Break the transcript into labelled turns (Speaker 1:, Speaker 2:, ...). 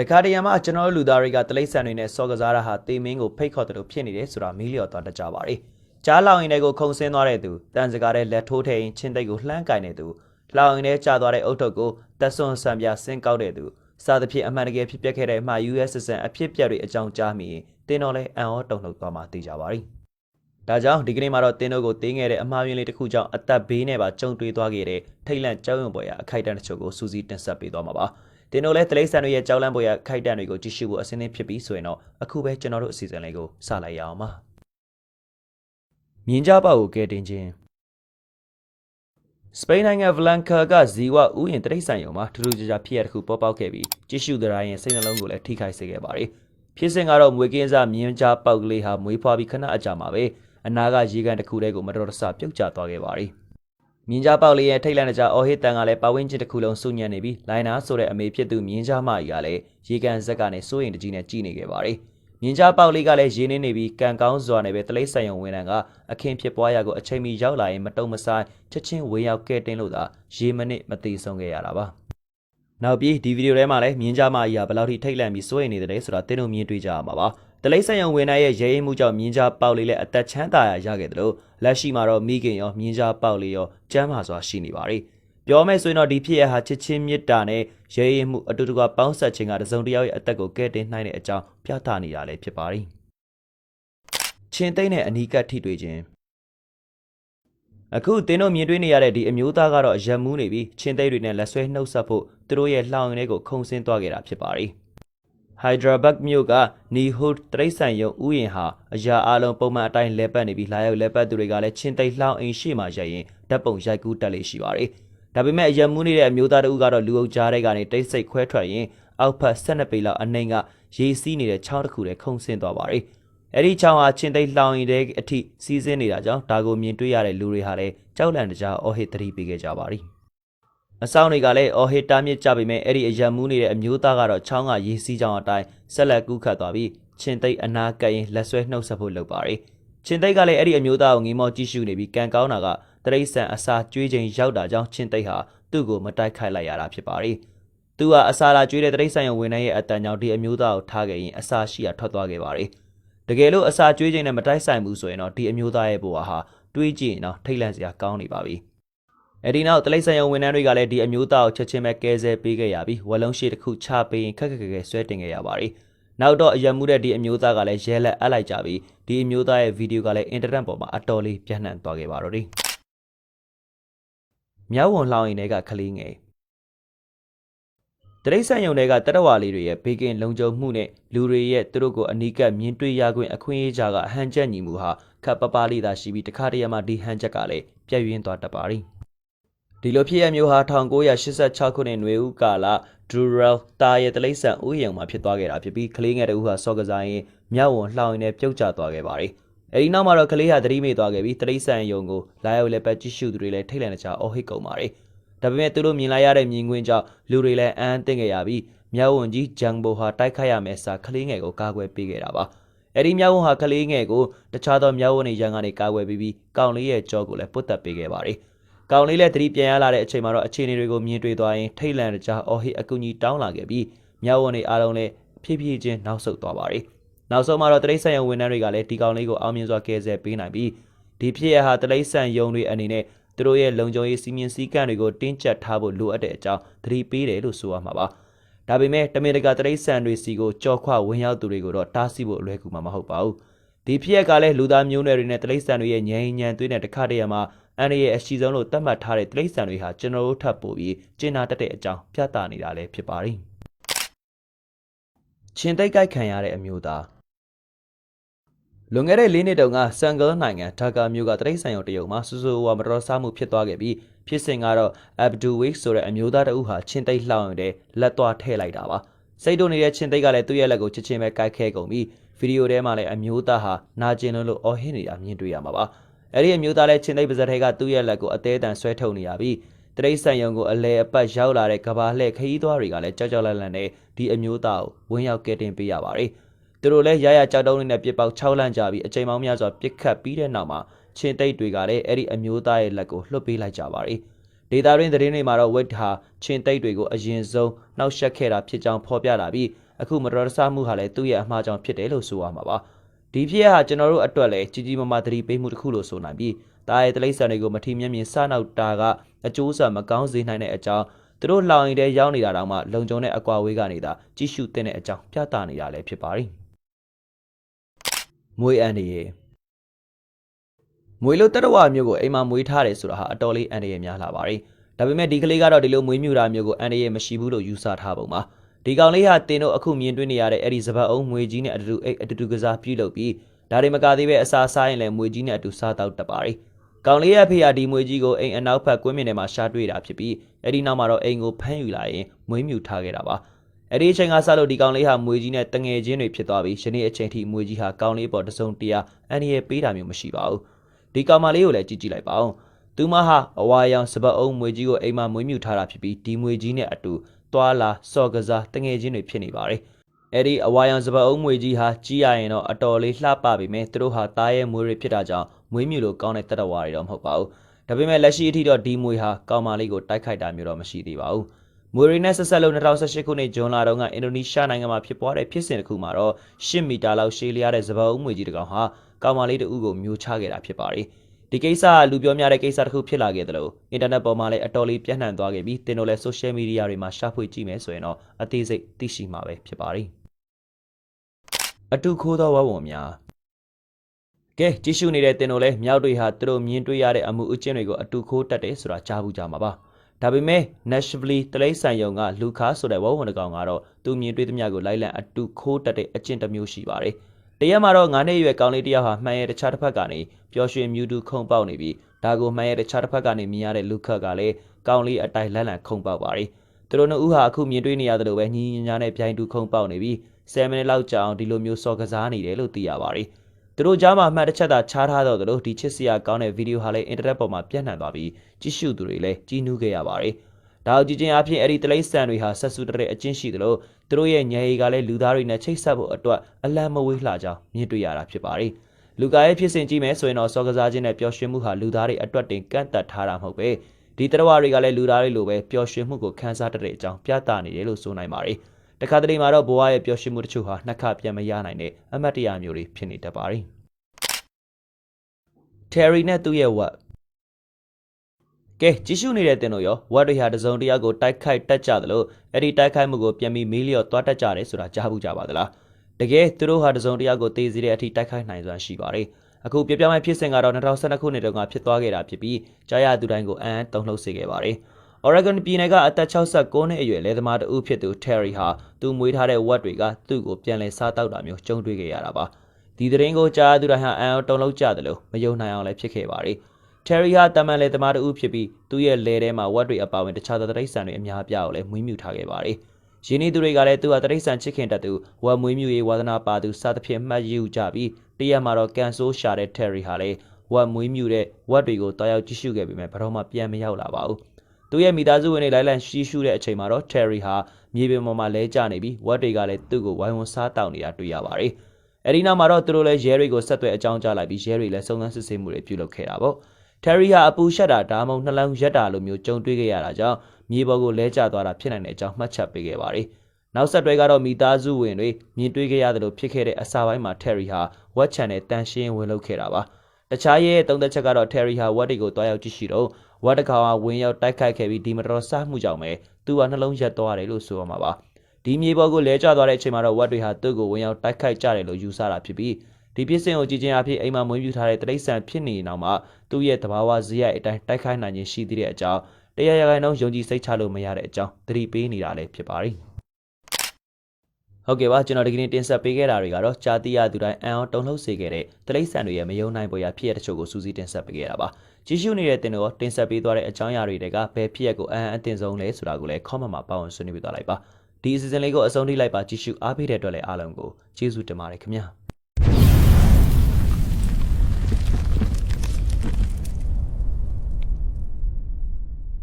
Speaker 1: တခါတရံမှာကျွန်တော်တို့လူသားတွေကတလိษံတွေနဲ့စော်ကစားတာဟာတေမင်းကိုဖိတ်ခေါ်တယ်လို့ဖြစ်နေတယ်ဆိုတာမီးလျော်သွားတတ်ကြပါလေကြားလောင်ရင်တွေကိုခုံဆင်းသွားတဲ့သူတန်စကားတဲ့လက်ထိုးထည့်ရင်ချင်းတိတ်ကိုလှမ်းကင်တဲ့သူလောင်ရင်ထဲကျသွားတဲ့အုတ်ထုပ်ကိုတက်ဆွန်ဆံပြဆင်းကောက်တဲ့သူစသဖြင့်အမှန်တကယ်ဖြစ်ပျက်ခဲ့တဲ့အမှား USSN အဖြစ်ပြက်တွေအကြောင်းကြားမိရင်တင်းတော်လဲအံ့ဩတုန်လှုပ်သွားမှသိကြပါလိမ့် ဒါကြောင့်ဒီကနေ့မှာတော့တင်းတို့ကိုတင်းငယ်တဲ့အမှားယွင်းလေးတစ်ခုကြောင့်အသက်ဘေးနဲ့ပါကြုံတွေ့သွားခဲ့တဲ့ထိတ်လန့်ကြောက်ရွံ့ပေါ်ရအခိုက်အတန့်တချို့ကိုစူးစီးတင်ဆက်ပေးသွားမှာပါ။တင်တို့လည်းတလိษံတွေရဲ့ကြောက်လန့်ပေါ်ရအခိုက်အတန့်တွေကိုကြည့်ရှုဖို့အစင်းသင်းဖြစ်ပြီးဆိုရင်တော့အခုပဲကျွန်တော်တို့အစီအစဉ်လေးကိုစလိုက်ရအောင်ပါ။မြင်းကြပေါက်ကိုကဲတင်ခြင်းစပိန်နိုင်ငံဗလန်ကာကဇီဝဥယျာဉ်တရိษံယုံမှာထူးထူးခြားခြားဖြစ်ရတစ်ခုပေါ်ပေါက်ခဲ့ပြီးကြည့်ရှုကြတိုင်းရဲ့စိတ်နှလုံးကိုလည်းထိခိုက်စေခဲ့ပါတယ်။ဖြစ်စဉ်ကတော့မွေကင်းစားမြင်းကြားပေါက်ကလေးဟာမွေးဖွားပြီးခဏအကြာမှာပဲ အနာကရေကန်တစ်ခုတည်းကိုမတော်တဆပြုတ်ကျသွားခဲ့ပါတယ်။မြင်းကြားပေါက်လေးရဲ့ထိတ်လန့်ကြအော်ဟစ်တန်ကလည်းပဝင်းချင်းတစ်ခုလုံးစုညံ့နေပြီးလိုင်နာဆိုတဲ့အမေဖြစ်သူမြင်းကြားမကြီးကလည်းရေကန်ဇက်ကနေစိုးရင်တကြီးနဲ့ကြည်နေခဲ့ပါတယ်။မြင်းကြားပေါက်လေးကလည်းရေနေနေပြီးကန်ကောင်းစွာနဲ့ပဲတလိษံယုံဝင်တန်ကအခင်းဖြစ်ပွားရာကိုအချိန်မီရောက်လာရင်မတုံမဆိုင်ချက်ချင်းဝေရောက်ကဲတင်လို့သာရေမနစ်မသေးဆုံးခဲ့ရတာပါ။နောက်ပြီးဒီဗီဒီယိုထဲမှာလည်းမြင်းကြားမကြီးကဘယ်လောက်ထိထိတ်လန့်ပြီးစိုးရိမ်နေတယ်လဲဆိုတာသင်တို့မြင်တွေ့ကြရမှာပါ။ တလိษံယုံဝင်နိုင်ရဲ့ရဲရင်မှုကြောင့်မြင်းကြားပေါက်လေးလည်းအသက်ချမ်းသာရရခဲ့တယ်လို့လက်ရှိမှာတော့မိခင်ရောမြင်းကြားပေါက်လေးရောကျမ်းမာစွာရှိနေပါပြီ။ပြောမယ်ဆိုရင်တော့ဒီဖြစ်ရဟာချစ်ချင်းမြတ်တာနဲ့ရဲရင်မှုအတူတကွပေါင်းဆက်ခြင်းကတစုံတစ်ယောက်ရဲ့အသက်ကိုကဲတင်နိုင်တဲ့အကြောင်းပြသနေတာလည်းဖြစ်ပါသည်။ချင်းသိမ့်နဲ့အနီးကပ်ထိတွေ့ခြင်းအခုတင်းတို့မြင်တွေ့နေရတဲ့ဒီအမျိုးသားကတော့အယက်မူးနေပြီးချင်းသိမ့်တွေနဲ့လက်ဆွဲနှုတ်ဆက်ဖို့သူတို့ရဲ့လှောင်ရင်းတွေကိုခုံဆင်းသွားခဲ့တာဖြစ်ပါတယ်။ ဟိုက်ဒရာဘတ်မြို့ကနီဟုတ်တရိတ်ဆန်ယုံဥယျင်ဟာအရာအလုံးပုံမှန်အတိုင်းလဲပတ်နေပြီးလာရောက်လဲပတ်သူတွေကလည်းချင်းသိမ်းလှောင်းအိမ်ရှိမှရိုက်ရင်ဓာတ်ပုံရိုက်ကူးတက်လေရှိပါတယ်။ဒါပေမဲ့အယံမူးနေတဲ့အမျိုးသားတဦးကတော့လူအုပ်ကြားထဲကနေတိတ်ဆိတ်ခွဲထွက်ရင်အောက်ဖက်12ပေလောက်အနှိမ်ကရေစီးနေတဲ့ချောင်းတစ်ခုတည်းခုန်ဆင်းသွားပါတယ်။အဲ့ဒီချောင်းဟာချင်းသိမ်းလှောင်းရင်တဲ့အထိစီးဆင်းနေတာကြောင့်ဒါကိုမြင်တွေ့ရတဲ့လူတွေဟာလည်းကြောက်လန့်တကြားအော်ဟစ်သတိပေးခဲ့ကြပါတယ်။ အဆောင်တွေကလည်းအော်ဟစ်တားမြစ်ကြပေမဲ့အဲ့ဒီအယံမူးနေတဲ့အမျိုးသားကတော့ချောင်းကရေစီးကြောင်အတိုင်းဆက်လက်ကူးခတ်သွားပြီးချင်းသိပ်အနာကပ်ရင်လက်ဆွဲနှုတ်ဆက်ဖို့လုပ်ပါတယ်။ချင်းသိပ်ကလည်းအဲ့ဒီအမျိုးသားကိုငေးမောကြည့်ရှုနေပြီးကန်ကောင်းတာကတရိတ်ဆန်အစာကျွေးချိန်ရောက်တာကြောင့်ချင်းသိပ်ဟာသူ့ကိုမတိုက်ခိုက်လိုက်ရတာဖြစ်ပါတယ်။သူကအစာလာကျွေးတဲ့တရိတ်ဆန်ရဲ့ဝင်နှရဲ့အတန်ကြောင့်ဒီအမျိုးသားကိုထားခဲ့ရင်အစာရှိရထွက်သွားခဲ့ပါတယ်။တကယ်လို့အစာကျွေးချိန်နဲ့မတိုက်ဆိုင်ဘူးဆိုရင်တော့ဒီအမျိုးသားရဲ့ဘဝဟာတွေးကြည့်ရင်တော့ထိတ်လန့်စရာကောင်းနေပါပြီ။ အဲ့ဒီနောက်တလိษံယုံဝန်ထမ်းတွေကလည်းဒီအမျိုးသားကိုချက်ချင်းပဲကဲဆဲပေးခဲ့ရပြီးဝလုံးရှိတစ်ခုချပေးရင်ခက်ခက်ခဲခဲဆွဲတင်ခဲ့ရပါတယ်။နောက်တော့အယံမှုတဲ့ဒီအမျိုးသားကလည်းရဲလက်အပ်လိုက်ကြပြီးဒီအမျိုးသားရဲ့ဗီဒီယိုကလည်းအင်တာနက်ပေါ်မှာအတော်လေးပြန့်နှံ့သွားခဲ့ပါတော့တယ်။မြောက်ဝန်လှောင်ရင်တွေကခလေးငယ်တရိษံယုံတွေကတရဝါလေးတွေရဲ့ဘေးကင်းလုံခြုံမှုနဲ့လူတွေရဲ့သူတို့ကိုအနီးကပ်မြင်တွေ့ရခွင့်အခွင့်အရေးကြားကအဟန်ချက်ညီမှုဟာခပ်ပပလေးသာရှိပြီးတခါတရံမှာဒီဟန်ချက်ကလည်းပြည့်ရင်းသွားတတ်ပါသည်။ ဒီလိုဖြစ်ရမျိုးဟာ1986ခုနှစ်နွေဦးကာလဒူရယ်တာရဲ့တလိษံဥယျာဉ်မှာဖြစ်သွားခဲ့တာဖြစ်ပြီးကလေးငယ်တဦးဟာစော့ကစားရင်မြောက်ဝန်လှောင်ရင်းနဲ့ပြုတ်ကျသွားခဲ့ပါတယ်။အဲဒီနောက်မှာတော့ကလေးဟာသတိမေ့သွားခဲ့ပြီးတလိษံယုံကိုလာရောက်လက်ပတ်ကြည့်ရှုသူတွေလည်းထိတ်လန့်တကြားအော်ဟစ်ကုန်ပါတယ်။ဒါပေမဲ့သူတို့မြင်လိုက်ရတဲ့မြင်ကွင်းကြောင့်လူတွေလည်းအံ့သင့်ခဲ့ရပြီးမြောက်ဝန်ကြီးဂျန်ဘိုဟာတိုက်ခိုက်ရမယ်စာကလေးငယ်ကိုကာကွယ်ပေးခဲ့တာပါ။အဲဒီမြောက်ဝန်ဟာကလေးငယ်ကိုတခြားသောမြောက်ဝန်တွေရန်ကနေကာကွယ်ပြီးပြီးကောင်လေးရဲ့ကြောကိုလည်းပုတ်တက်ပေးခဲ့ပါတယ်။ ကောင်လေးလည်းသတိပြန်ရလာတဲ့အချိန်မှာတော့အခြေအနေတွေကိုမြင်တွေ့သွားရင်ထိတ်လန့်ကြအော်ဟစ်အကူကြီးတောင်းလာခဲ့ပြီးမြောက်ဝန်တွေအားလုံးလည်းဖြည်းဖြည်းချင်းနောက်ဆုတ်သွားပါတယ်။နောက်ဆုံးမှာတော့တရိတ်ဆန်ရုံဝန်ထမ်းတွေကလည်းဒီကောင်လေးကိုအောင်မြင်စွာကယ်ဆယ်ပေးနိုင်ပြီးဒီဖြစ်ရဟာတရိတ်ဆန်ရုံတွေအနေနဲ့သူတို့ရဲ့လုံခြုံရေးစီမင်းစည်းကမ်းတွေကိုတင်းကျပ်ထားဖို့လိုအပ်တဲ့အကြောင်းသတိပေးတယ်လို့ဆိုရမှာပါ။ဒါပေမဲ့တမင်တကာတရိတ်ဆန်တွေစီကိုကြော်ခွဝင်ရောက်သူတွေကိုတော့တားဆီးဖို့အလွယ်ကူမှာမဟုတ်ပါဘူး။ဒီဖြစ်ရကလည်းလူသားမျိုးနွယ်တွေနဲ့တရိတ်ဆန်တွေရဲ့ငြိမ်းငြိမ်းသွေးနဲ့တခါတည်းရမှာ အန်ရရဲ့အရှိဆုံးလို့သတ်မှတ်ထားတဲ့တိရစ္ဆာန်တွေဟာကျွန်တော်တို့ထပ်ပို့ပြီးကျင်နာတတ်တဲ့အကြောင်းပြသနေတာလည်းဖြစ်ပါတယ်။ချင်းသိပ်ကြိုက်ခံရတဲ့အမျိုးသားလွန်ခဲ့တဲ့၄နှစ်တုန်းကစန်ဂယ်နိုင်ငံဒါကာမြို့ကတရိတ်ဆန်ရုံတရုံမှာစူးစူဝါမတော်ဆမှုဖြစ်သွားခဲ့ပြီးဖြစ်စဉ်ကတော့အဗ်ဒူဝိတ်ဆိုတဲ့အမျိုးသားတဦးဟာချင်းသိပ်လှောင်ရတဲ့လက်သွားထည့်လိုက်တာပါစိတ်တို့နေတဲ့ချင်းသိပ်ကလည်းသူ့ရဲ့လက်ကိုချက်ချင်းပဲကိုက်ခဲကုန်ပြီးဗီဒီယိုထဲမှာလည်းအမျိုးသားဟာနာကျင်လွန်းလို့အော်ဟစ်နေတာမြင်တွေ့ရမှာပါ အဲ့ဒီအမျိုးသားလည်းချင်းသိပ်ပါဇက်ထဲကသူ့ရဲ့လက်ကိုအသေးအတန်ဆွဲထုတ်နေရပြီးတရိတ်ဆန်ရုံကိုအလဲအပတ်ရောက်လာတဲ့ကဘာလှဲ့ခရီးသွားတွေကလည်းကြောက်ကြောက်လန့်လန့်နဲ့ဒီအမျိုးသားကိုဝင်းရောက်ကဲတင်ပေးရပါတယ်သူတို့လည်းရရကြောက်တုံးနဲ့ပြစ်ပေါက်6လန့်ကြပြီးအချိန်မောင်းများစွာပြစ်ခတ်ပြီးတဲ့နောက်မှာချင်းသိပ်တွေကလည်းအဲ့ဒီအမျိုးသားရဲ့လက်ကိုလွှတ်ပေးလိုက်ကြပါတယ်ဒေတာရင်းသတင်းတွေမှာတော့ Wade ဟာချင်းတိတ်တွေကိုအရင်ဆုံးနှောက်ယှက်ခဲ့တာဖြစ်ကြောင်းဖော်ပြလာပြီးအခုမတော်တဆမှုဟာလည်းသူ့ရဲ့အမှားကြောင့်ဖြစ်တယ်လို့ဆိုရမှာပါ ဒီဖြစ်ရဟာကျွန်တော်တို့အတွက်လည်းကြီးကြီးမားမားသတိပေးမှုတစ်ခုလို့ဆိုနိုင်ပြီးတာရဲ့တလိษံတွေကိုမထီမြက်မြင်စနောက်တာကအကျိုးဆက်မကောင်းစေနိုင်တဲ့အကြောင်းသူတို့လောင်ရင်တဲ့ရောက်နေတာတောင်မှလုံခြုံတဲ့အကွာဝေးကနေသာကြည့်ရှုသင့်တဲ့အကြောင်းပြသနေတာလည်းဖြစ်ပါတယ်မွေးအန်ဒီရဲ့မွေးလို့တတဝါမျိုးကိုအိမ်မှာမွေးထားတယ်ဆိုတာဟာအတော်လေးအန်ဒီရဲ့များလာပါတယ်ဒါပေမဲ့ဒီကလေးကတော့ဒီလိုမွေးမြူတာမျိုးကိုအန်ဒီရဲ့မရှိဘူးလို့ယူဆထားပုံပါ ဒီကောင်လေးဟာတင်တို့အခုမြင်တွေ့နေရတဲ့အဲ့ဒီစပတ်အုံးမွေကြီးနဲ့အတူတူအိတ်အတူတူကစားပြုလုပ်ပြီးဒါတွေမကသေးပဲအစာစားရင်လည်းမွေကြီးနဲ့အတူစားတော့တတ်ပါတယ်ကောင်လေးရဲ့ဖေဟာဒီမွေကြီးကိုအိမ်အနောက်ဘက်ကွင်းမြင်ထဲမှာရှားတွေ့တာဖြစ်ပြီးအဲ့ဒီနောက်မှာတော့အိမ်ကိုဖမ်းယူလာရင်မွေးမြူထားခဲ့တာပါအဲ့ဒီအချိန်ကစလို့ဒီကောင်လေးဟာမွေကြီးနဲ့တငယ်ချင်းတွေဖြစ်သွားပြီးယနေ့အချိန်ထိမွေကြီးဟာကောင်လေးပေါ်တစုံတရာအန်ဒီရဲ့ပေးတာမျိုးမရှိပါဘူးဒီကောင်မလေးကိုလည်းကြည့်ကြည့်လိုက်ပါဦးသူမဟာအဝါရောင်စပတ်အုံးမွေကြီးကိုအိမ်မှာမွေးမြူထားတာဖြစ်ပြီးဒီမွေကြီးနဲ့အတူ သွာလာစော်ကစားတငယ်ချင်းတွေဖြစ်နေပါတယ်အဲ့ဒီအဝါရောင်စပတ်အုံးမွေကြီးဟာကြီးရရင်တော့အတော်လေးလှပပေမဲ့သူတို့ဟာသားရဲ့မွေးတွေဖြစ်တာကြောင့်မွေးမြူလို့ကောင်းတဲ့တက်တော်ဝါတွေတော့မဟုတ်ပါဘူးဒါပေမဲ့လက်ရှိအထိတော့ဒီမွေဟာကောင်မလေးကိုတိုက်ခိုက်တာမျိုးတော့မရှိသေးပါဘူးမွေရီနဲ့ဆက်ဆက်လုံး2018ခုနှစ်ဇွန်လတုန်းကအင်ဒိုနီးရှားနိုင်ငံမှာဖြစ်ပွားတဲ့ဖြစ်စဉ်တစ်ခုမှာတော့10မီတာလောက်ရှည်လျားတဲ့စပတ်အုံးမွေကြီးတစ်ကောင်ဟာကောင်မလေးတအုပ်ကိုမျိုးချခဲ့တာဖြစ်ပါတယ် ဒီကိစ္စကလူပြောများတဲ့ကိစ္စတစ်ခုဖြစ်လာခဲ့တယ်လို့အင်တာနက်ပေါ်မှာလည်းအတော်လေးပြန့်နှံ့သွားခဲ့ပြီးတင်တို့လည်း social media တွေမှာရှာဖွေကြည့်မယ်ဆိုရင်တော့အသေးစိတ်သိရှိမှာပဲဖြစ်ပါတယ်အတူခိုးသောဝဝုံများကဲကြည့်ရှုနေတဲ့တင်တို့လည်းမြောက်တွေဟာသူတို့မြင်တွေ့ရတဲ့အမှုအကျင့်တွေကိုအတူခိုးတတ်တယ်ဆိုတာကြားဘူးကြမှာပါဒါပေမဲ့ Nashville တလိษံယုံကလူခါဆိုတဲ့ဝဝုံတစ်ကောင်ကတော့သူမြင်တွေ့သမျှကိုလိုက်လံအတူခိုးတတ်တဲ့အကျင့်တစ်မျိုးရှိပါတယ် တရက်မှာတော့9နှစ်အရွယ်ကောင်လေးတစ်ယောက်ဟာမှန်ရဲ့တခြားတစ်ဖက်ကနေပျော်ရွှင်မြူတူခုန်ပေါက်နေပြီးဒါကိုမှန်ရဲ့တခြားတစ်ဖက်ကနေမြင်ရတဲ့လူခတ်ကလည်းကောင်လေးအတိုင်းလက်လံခုန်ပေါက်ပါတယ်သူတို့နှစ်ဦးဟာအခုမြင်တွေ့နေရတယ်လို့ပဲညီညီညာနဲ့ပြိုင်တူခုန်ပေါက်နေပြီး10မိနစ်လောက်ကြာအောင်ဒီလိုမျိုးစော်ကစားနေတယ်လို့သိရပါတယ်သူတို့ကြားမှာမှတ်တစ်ချက်သာခြားထားတော့တယ်လို့ဒီချစ်စရာကောင်းတဲ့ဗီဒီယိုဟာလည်းအင်တာနက်ပေါ်မှာပြန့်နှံ့သွားပြီးကြည့်ရှုသူတွေလည်းကြည်နူးခဲ့ရပါတယ် ဒါအကြည့်ချင်းအဖြစ်အဲ့ဒီတလိษံတွေဟာဆက်စုတဲ့အချင်းရှိသလိုသူတို့ရဲ့ညံရီကလည်းလူသားတွေနဲ့ချိတ်ဆက်ဖို့အတွက်အလံမဝေးလှကြောင်းမြင်တွေ့ရတာဖြစ်ပါတယ်။လူကာရဲ့ဖြစ်စဉ်ကြည့်မယ်ဆိုရင်တော့စောကစားခြင်းနဲ့ပျော်ရွှင်မှုဟာလူသားတွေအတွက်တင်ကန့်သက်ထားတာမဟုတ်ပဲဒီတရဝတွေကလည်းလူသားတွေလိုပဲပျော်ရွှင်မှုကိုခံစားတတ်တဲ့အကြောင်းပြသနေတယ်လို့ဆိုနိုင်ပါတယ်။တခါတလေမှာတော့ဘဝရဲ့ပျော်ရွှင်မှုတချို့ဟာနှစ်ခါပြန်မရနိုင်တဲ့အမတ်တရားမျိုးတွေဖြစ်နေတတ်ပါတယ်။ Terry နဲ့သူ့ရဲ့ဝ က်ကဲကြည့်ရှုနေတဲ့တင်တို့ရောဝတ်တွေဟာတစုံတယောက်ကိုတိုက်ခိုက်တတ်ကြသလိုအဲ့ဒီတိုက်ခိုက်မှုကိုပြန်ပြီးမီးလျော့သွားတတ်ကြတယ်ဆိုတာကြားဘူးကြပါသလားတကယ်သူတို့ဟာတစုံတယောက်ကိုတေးစီတဲ့အထိတိုက်ခိုက်နိုင်စွမ်းရှိပါတယ်အခုပြပြမဲ့ဖြစ်စဉ်ကတော့2012ခုနှစ်တုန်းကဖြစ်သွားခဲ့တာဖြစ်ပြီးကြားရသူတိုင်းကိုအံ့တုံ့လှုပ်စေခဲ့ပါတယ် Oregon ပြည်နယ်ကအသက်69နှစ်အရွယ်လယ်သမားတဦးဖြစ်သူ Terry ဟာသူမွေးထားတဲ့ဝက်တွေကသူ့ကိုပြန်လည်စားတောက်တာမျိုးကြုံတွေ့ခဲ့ရတာပါဒီသတင်းကိုကြားရသူတိုင်းဟာအံ့တုံ့လှုပ်ကြတယ်လို့မယုံနိုင်အောင်လည်းဖြစ်ခဲ့ပါတယ် Terry ဟာတမန်လေသမားတဦးဖြစ်ပြီးသူ့ရဲ့လယ်ထဲမှာဝက်တွေအပါဝင်တခြားသောတရိษံတွေအများအပြားကိုလည်းမွေးမြူထားခဲ့ပါတယ်။ယင်းဤသူတွေကလည်းသူဟာတရိษံချစ်ခင်တတ်သူဝက်မွေးမြူရေးဝါသနာပါသူစသဖြင့်မှတ်ယူကြပြီးတရက်မှာတော့ကန်ဆိုးရှာတဲ့ Terry ဟာလည်းဝက်မွေးမြူတဲ့ဝက်တွေကိုတောက်ရောက်ကြည့်ရှုခဲ့ပေမဲ့ဘယ်တော့မှပြန်မရောက်လာပါဘူး။သူရဲ့မိသားစုဝင်တွေလိုက်လံရှိရှုတဲ့အချိန်မှာတော့ Terry ဟာမြေပြင်ပေါ်မှာလဲကျနေပြီးဝက်တွေကလည်းသူ့ကိုဝိုင်းဝန်းစားတောက်နေတာတွေ့ရပါတယ်။အဲဒီနောက်မှာတော့သူတို့လည်းရဲတွေကိုဆက်သွယ်အကြောင်းကြားလိုက်ပြီးရဲတွေလည်းစုံစမ်းစစ်ဆေးမှုတွေပြုလုပ်ခဲ့တာပေါ့။ Terry ဟာအပူရှက်တာဒါမှမဟုတ်နှလုံးရက်တာလိုမျိုးကြုံတွေ့ခဲ့ရတာကြောင့်မြေပေါ်ကိုလဲကျသွားတာဖြစ်နိုင်တဲ့အကြောင်းမှတ်ချက်ပေးခဲ့ပါတယ်။နောက်ဆက်တွဲကတော့မိသားစုဝင်တွေမြင်တွေ့ခဲ့ရတယ်လို့ဖြစ်ခဲ့တဲ့အစာပိုင်းမှာ Terry ဟာဝက်ချန်နဲ့တန်ရှင်းဝင်လုပ်ခဲ့တာပါ။တခြားရဲ့သုံးသက်ချက်ကတော့ Terry ဟာဝက်တွေကိုတွားရောက်ကြည့်ရှိတော့ဝက်တကောင်ဟာဝင်ရောက်တိုက်ခိုက်ခဲ့ပြီးဒီမတော်ဆမှုကြောင့်ပဲသူကနှလုံးရက်သွားတယ်လို့ဆိုရမှာပါ။ဒီမြေပေါ်ကိုလဲကျသွားတဲ့အချိန်မှာတော့ဝက်တွေဟာသူ့ကိုဝင်ရောက်တိုက်ခိုက်ကြတယ်လို့ယူဆတာဖြစ်ပြီး ဒီပြစ်စင်ကိုကြည်ချင်းအဖြစ်အိမ်မှာမွေးမြူထားတဲ့တိရစ္ဆာန်ဖြစ်နေနောက်မှာသူ့ရဲ့တဘာဝဇယိုက်အတိုင်းတိုက်ခိုက်နိုင်ခြင်းရှိသေးတဲ့အကြောင်းတရားရဂိုင်နှုန်းယုံကြည်စိတ်ချလို့မရတဲ့အကြောင်းသတိပေးနေတာလည်းဖြစ်ပါတယ်ဟုတ်ကဲ့ပါကျွန်တော်ဒီကနေ့တင်ဆက်ပေးခဲ့တာတွေကတော့ကြာတိရသူတိုင်းအံအောင်တုံလှုပ်စေခဲ့တဲ့တလိษံတွေရဲ့မယုံနိုင်ပေါ်ရဖြစ်ရတဲ့ချို့ကိုစူးစီးတင်ဆက်ပေးခဲ့တာပါကြည့်ရှုနေတဲ့တင်တော့တင်ဆက်ပေးသွားတဲ့အကြောင်းအရာတွေတွေကဘယ်ဖြစ်ရကိုအံအတင်ဆုံးလဲဆိုတာကိုလည်း comment မှာပါဝင်ဆွေးနွေးပြသွားလိုက်ပါဒီအစီအစဉ်လေးကိုအဆုံးထိလိုက်ပါကြည့်ရှုအားပေးတဲ့အတွက်လည်းအားလုံးကိုကျေးဇူးတင်ပါတယ်ခင်ဗျာ